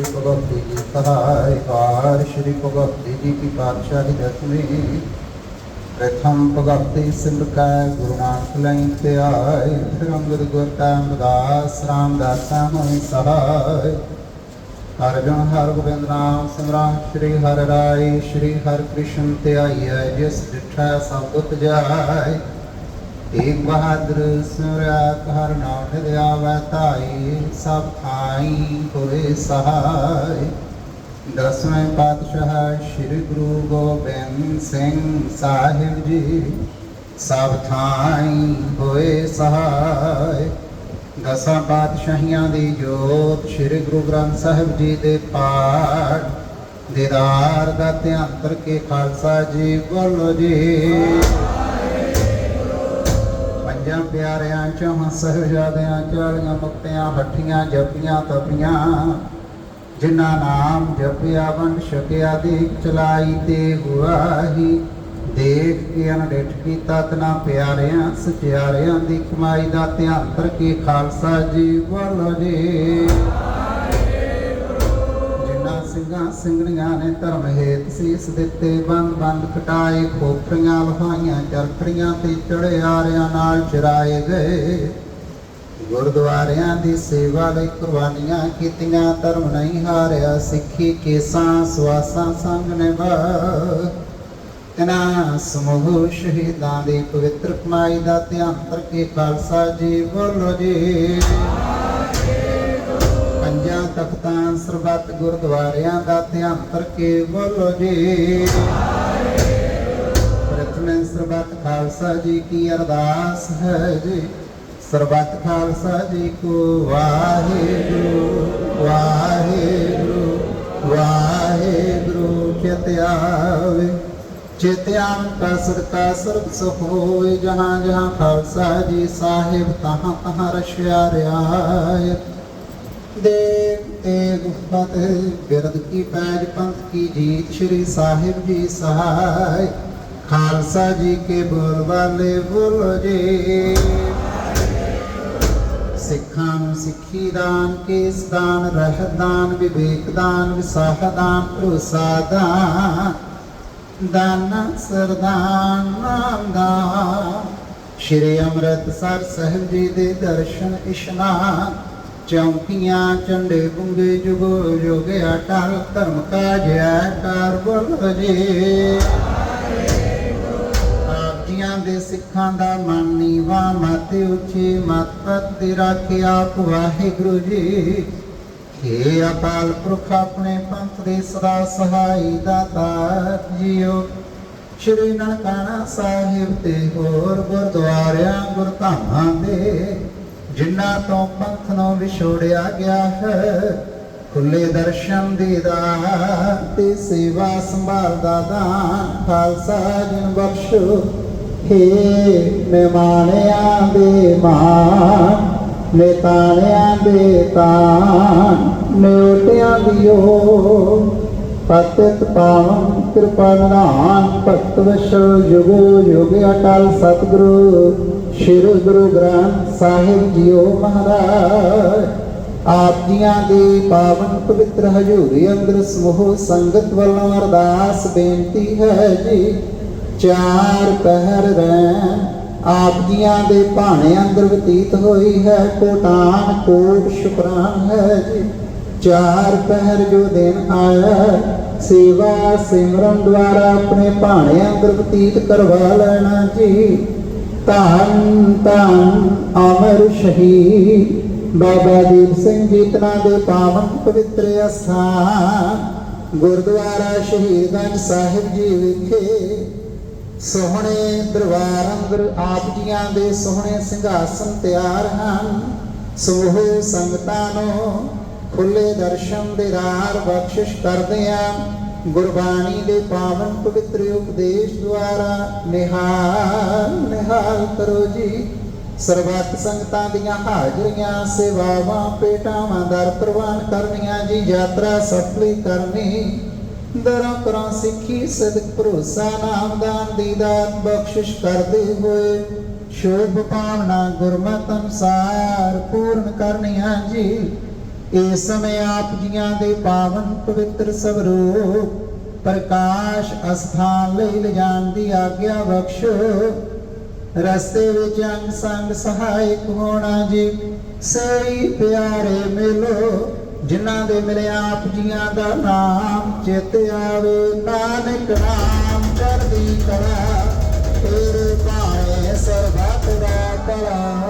ਸ਼੍ਰੀ ਭਗਵਤ ਜੀ ਸਹਾਇ ਕਾਰ ਸ਼੍ਰੀ ਭਗਵਤ ਜੀ ਕੀ ਪਾਤਸ਼ਾਹੀ ਦਸਵੀਂ। ਪ੍ਰਥਮ ਭਗਵਤੀ ਸਿੰਧ ਕੈ, ਗੁਰੂ ਨਾਨਕ ਲਈ ਤੇ ਆਏ ਫਿਰ ਅੰਗਦ ਗੁਰ ਕੈ ਅਮਦਾਸ ਰਾਮਦਾਸਾ ਹੋਈ ਸਹਾਇ ਹਰਿ ਜਨ ਹਰਿ ਗੋਬਿੰਦ ਨਾਮ ਸਿਮਰਨ, ਸ਼੍ਰੀ ਹਰਿ ਰਾਈ ਸ਼੍ਰੀ ਹਰਿ ਕ੍ਰਿਸ਼ਨ ਤੇ ਆਈਐ ਜਿਸ ਡਿਠਾ ਸਭ ਦੁਖ ਬਹਾਦਰ ਸੁਰਤ ਹਰ ਨਾਮ ਹਿਦਿਆ ਵੈ ਧਾਈ, ਸਭ ਥਾਈ ਹੋਏ ਸਹਾਈ। ਦਸਵੇਂ ਪਾਤਸ਼ਾਹ ਸ੍ਰੀ ਗੁਰੂ ਗੋਬਿੰਦ ਸਿੰਘ ਸਾਹਿਬ ਜੀ, ਸਭ ਥਾਈ ਹੋਏ ਸਹਾਈ। ਦਸਾਂ ਪਾਤਸ਼ਾਹੀਆਂ ਦੀ ਜੋਤ ਸ੍ਰੀ ਗੁਰੂ ਗ੍ਰੰਥ ਸਾਹਿਬ ਜੀ ਦੇ ਪਾਠ ਦੀਦਾਰ ਦਾ ਧਿਆਨ ਕਰਕੇ ਖਾਲਸਾ ਜੀ ਬੋਲੋ ਜੀ। ਪੰਜਾਂ ਪਿਆਰਿਆਂ ਚੋਂ ਸਹਿਜਾਦਿਆਂ ਚਾਲੀਆਂ ਮੁਕਤਿਆਂ ਹੱਠੀਆਂ ਜਪੀਆਂ, ਤਪੀਆਂ। ਜਿਨ੍ਹਾਂ ਨਾਮ ਜਪਿਆ ਵੰਡ ਛਕਿਆ ਦੇਖ ਚਲਾਈ ਤੇ ਗੁਆਹੀ। ਦੇਖ ਕੇ ਅਨਡਿਠ ਕੀਤਾ ਤਨਾ ਪਿਆਰਿਆਂ, ਸਚਿਆਰਿਆਂ ਦੀ ਕਮਾਈ ਦਾ ਧਿਆਨ ਕਰਕੇ ਖਾਲਸਾ ਜੀ ਬੋਲੋ ਜੀ ਸਿੰਘਾਂ ਸਿੰਘਣੀਆਂ ਨੇ ਧਰਮ ਹੇਤ ਸੀਸ ਦਿੱਤੇ, ਬੰਦ ਬੰਦ ਕਟਾਏ ਖੋਪਰੀਆਂ ਲਹਾਈਆਂ, ਚਰਖੜੀਆਂ ਤੇ ਚੜੇ ਨਾਲ ਚਰਾਏ ਗਏ। ਗੁਰਦੁਆਰਿਆਂ ਦੀ ਸੇਵਾ ਲਈ ਕੁਰਬਾਨੀਆਂ ਕੀਤੀਆਂ, ਧਰਮ ਨਹੀਂ ਹਾਰਿਆ, ਸਿੱਖੀ ਕੇਸਾਂ, ਸਵਾਸਾਂ ਸੰਗ ਨਿਭਾ ਤਨਾ ਸਮੂਹ ਸ਼ਹੀਦਾਂ ਦੀ ਪਵਿੱਤਰ ਕਮਾਈ ਦਾ ਧਿਆਨ ਕਰਕੇ ਖਾਲਸਾ ਜੀ, ਬੋਲੋ ਜੀ। ਪੰਜਾਂ ਸਰਬੱਤ ਗੁਰਦੁਆਰਿਆਂ ਦਾ ਧਿਆਨ ਕਰਕੇ ਬੋਲੋ ਜੀ। ਪ੍ਰਥਮੇ ਸਰਬੱਤ ਖਾਲਸਾ ਜੀ ਕੀ ਅਰਦਾਸ ਹੈ ਜੀ। ਸਰਬੱਤ ਖਾਲਸਾ ਜੀ ਕੋ ਵਾਹਿਗੁਰੂ ਵਾਹਿਗੁਰੂ ਵਾਹਿਗੁਰੂ, ਚਿਤ ਆਵੇ। ਚਿਤ ਆਵਨ ਕਾ ਸਦਕਾ ਸਰਬ ਸੁਖ ਹੋਏ ਜਹਾਂ ਜਹਾਂ ਖਾਲਸਾ ਜੀ ਸਾਹਿਬ, ਤਹਾਂ ਤਹਾਂ ਰਸ਼ਿਆ ਰਿਆਇਤ ਦੇ ਤੇਗ ਫਤਿਹ ਬਿਰਦ ਕੀ ਪੈਜ ਪੰਥ ਕੀ ਜੀਤ ਸ਼੍ਰੀ ਸਾਹਿਬ ਜੀ ਸਹਾਇ ਖਾਲਸਾ ਜੀ ਕੇ ਬੋਲ ਵਾਲੇ ਜੀ। ਸਿੱਖਾਂ ਨੂੰ ਸਿੱਖੀ ਦਾਨ, ਕੇਸ ਦਾਨ, ਰਹਿਤ ਵਿਵੇਕ ਦਾਨ, ਵਿਸਾਖ ਦਾਨ, ਭਰੋਸਾ ਦਾਨ ਦਾਨ, ਸਰਦਾਨ, ਨਾਮ ਦਾਨ। ਸ਼੍ਰੀ ਅੰਮ੍ਰਿਤਸਰ ਸਾਹਿਬ ਜੀ ਦੇ ਦਰਸ਼ਨ ਇਸ਼ਨਾਨ ਚੌਂਕੀਆਂ ਚੰਡੇ ਗੁੰਗੇ ਜੁਗੋ ਜੋਗ ਅਟਲ ਧਰਮ ਕਾ ਜੈਕਾਰ ਬੋਲੋ ਜੀ। ਆਪ ਦੇ ਸਿੱਖਾਂ ਦਾ ਮਨ ਨੀਵਾ, ਮਤ ਉੱਚੀ, ਮਤ ਪਤੀ ਰੱਖਿਆ ਆਪ ਵਾਹਿਗੁਰੂ ਜੀ। ਹੇ ਅਕਾਲ ਪੁਰਖ, ਆਪਣੇ ਪੰਥ ਦੇ ਸਦਾ ਸਹਾਈ ਦਾਤਾ ਜੀਓ। ਸ਼੍ਰੀ ਨਨਕਾਣਾ ਸਾਹਿਬ ਤੇ ਹੋਰ ਗੁਰਦੁਆਰਿਆਂ, ਗੁਰਧਾਮਾਂ ਦੇ, ਜਿਨ੍ਹਾਂ ਤੋਂ ਪੰਥ ਨੂੰ ਵਿਛੋੜਿਆ ਗਿਆ ਹੈ। ਖੁੱਲੇ ਦਰਸ਼ਨ ਦੀਦਾਰ ਤੇ ਸੇਵਾ ਸੰਭਾਲ ਦਾ ਦਾਨ। ਖਾਲਸਾ ਜਨ ਬਖਸ਼ੋ। ਹੇ ਮਹਿਮਾਨਿਆਂ ਦੇ ਮਾਨ ਨੇਤਾਣਿਆਂ ਦੇ ਤਾਨ ਨਿਉਟਿਆਂ ਦਿਓ ਪਤਿਤ ਪਾਵਨ, ਕਿਰਪਾ ਨਿਧਾਨ, ਭਗਤ ਵਿਸ਼ਵ, ਜੁਗੋ ਯੁਗ ਅਟਲ ਸਤਿਗੁਰੂ। ਸ਼੍ਰੀ ਗੁਰੂ ਗ੍ਰੰਥ ਸਾਹਿਬ ਜੀਓ ਮਹਾਰਾਜ। ਆਪ ਜੀਆਂ ਦੀ ਪਾਵਨ ਪਵਿੱਤਰ ਹਜ਼ੂਰੀ ਅੰਦਰ ਸਮੂਹ ਸੰਗਤ ਵੱਲੋਂ ਅਰਦਾਸ ਬੇਨਤੀ ਹੈ ਜੀ। ਚਾਰ ਪਹਿਰ ਰਹਿ ਆਪ ਜੀਆਂ ਦੇ ਭਾਣੇ ਅੰਦਰ ਬਤੀਤ ਹੋਈ ਹੈ। ਕੋਟਾਨ ਕੋਟ ਸ਼ੁਕਰਾਨ ਹੈ ਜੀ। ਚਾਰ ਪਹਿਰ ਜੋ ਦਿਨ ਆਇਆ, ਸੇਵਾ ਸਿਮਰਨ ਦੁਆਰਾ ਆਪਣੇ ਭਾਣੇ ਅੰਦਰ ਬਤੀਤ ਕਰਵਾ ਲੈਣਾ ਜੀ। ਧੰਨ ਧੰਨ ਅਮਰ ਸ਼ਹੀਦ। ਬਾਬਾ ਦੀਪ ਸਿੰਘ ਜੀ ਦੇ ਪਾਵਨ ਪਵਿੱਤਰ ਅਸਥਾਨ। ਗੁਰਦੁਆਰਾ ਸ਼ਹੀਦਗੰਜ ਸਾਹਿਬ ਜੀ ਵਿਖੇ ਸੋਹਣੇ ਦਰਬਾਰ ਅੰਦਰ ਆਪ ਜੀਆਂ ਦੇ ਸੋਹਣੇ ਸਿੰਘਾਸਨ ਤਿਆਰ ਹਨ। ਸਮੂਹ ਸੰਗਤਾਂ ਨੂੰ ਖੁੱਲੇ ਦਰਸ਼ਨ ਦੇ ਰਾਰ ਬਖਸ਼ਿਸ਼ ਕਰਦੇ ਆ ਗੁਰਬਾਣੀ ਦੇ ਪਾਵਨ ਪਵਿੱਤਰ ਉਪਦੇਸ਼ ਦੁਆਰਾ ਨਿਹਾਲ ਨਿਹਾਲ ਕਰੋ ਜੀ। ਸਰਬੱਤ ਸੰਗਤਾਂ ਦੀਆਂ ਹਾਜ਼ਰੀਆਂ, ਸੇਵਾਵਾਂ ਪੇਟਾਵਾਂ ਦਰ ਪ੍ਰਵਾਨ ਕਰਨੀਆਂ ਜੀ, ਯਾਤਰਾ ਸਫਲੀ ਕਰਨੀ। ਦਰਾਂ ਕਰਾਂ ਸਿੱਖੀ, ਸਦਕ ਭਰੋਸਾ ਨਾਮਦਾਨ ਦੀਦਾਤ ਬਖਸ਼ਿਸ਼ ਕਰਦੇ ਹੋਏ ਸ਼ੋਭ ਪਾਵਨਾ ਗੁਰਮਤਿ ਅਨੁਸਾਰ ਪੂਰਨ ਕਰਨੀਆਂ ਜੀ। ਇਸ ਸਮੇਂ ਆਪ ਜੀਆਂ ਦੇ ਪਾਵਨ ਪਵਿੱਤਰ ਸਵਰੂਪ, ਪ੍ਰਕਾਸ਼ ਅਸਥਾਨ ਲਈ ਲਿਜਾਣ ਦੀ ਆਗਿਆ ਬਖਸ਼ੋ। ਰਸਤੇ ਵਿੱਚ ਅੰਗ ਸੰਗ ਸਹਾਇਕ ਹੋਣਾ ਜੀ, ਸਹੀ ਪਿਆਰੇ ਮਿਲੋ। ਜਿਨ੍ਹਾਂ ਦੇ ਮਿਲੇ ਆਪ ਜੀਆਂ ਦਾ ਨਾਮ ਚਿਤ ਆਵੇ ਨਾਨਕ ਨਾਮ ਚੜ੍ਹਦੀ ਕਲਾ ਤੇਰੇ ਭਾਣੇ ਸਰਬੱਤ ਦਾ ਭਲਾ